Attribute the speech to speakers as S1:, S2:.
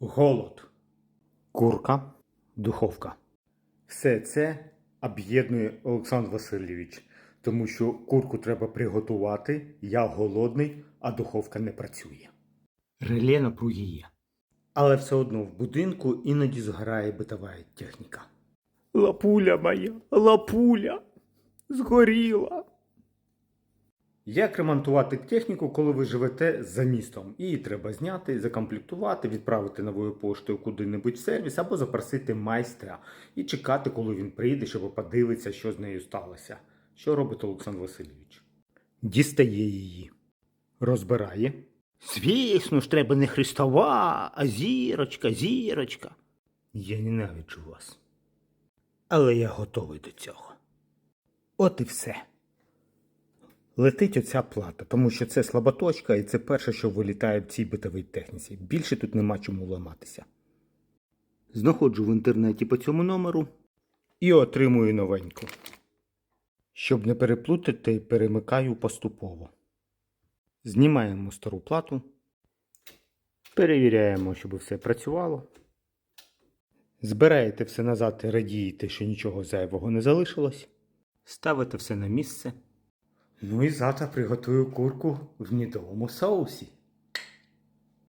S1: голод, курка, духовка. Все це об'єднує Олександр Васильович, тому що курку треба приготувати, я голодний, а духовка не працює. Реле напруги є. Але все одно в будинку іноді згорає битова техніка. Лапуля моя, лапуля, згоріла. Як ремонтувати техніку, коли ви живете за містом? Її треба зняти, закомплектувати, відправити новою поштою куди-небудь в сервіс або запросити майстра і чекати, коли він прийде, щоб подивитися, що з нею сталося. Що робить Олександр Васильович? Дістає її, розбирає. Звісно ж, треба не хрестова, а зірочка, зірочка. Я ненавиджу вас. Але я готовий до цього. От і все. Летить оця плата, тому що це слаботочка і це перше, що вилітає в цій битовій техніці. Більше тут нема чому ламатися. Знаходжу в інтернеті по цьому номеру і отримую новеньку. Щоб не переплутати, перемикаю поступово. Знімаємо стару плату. Перевіряємо, щоб все працювало. Збираєте все назад і радієте, що нічого зайвого не залишилось. Ставите все на місце. Ну і завтра приготую курку в нідовому соусі.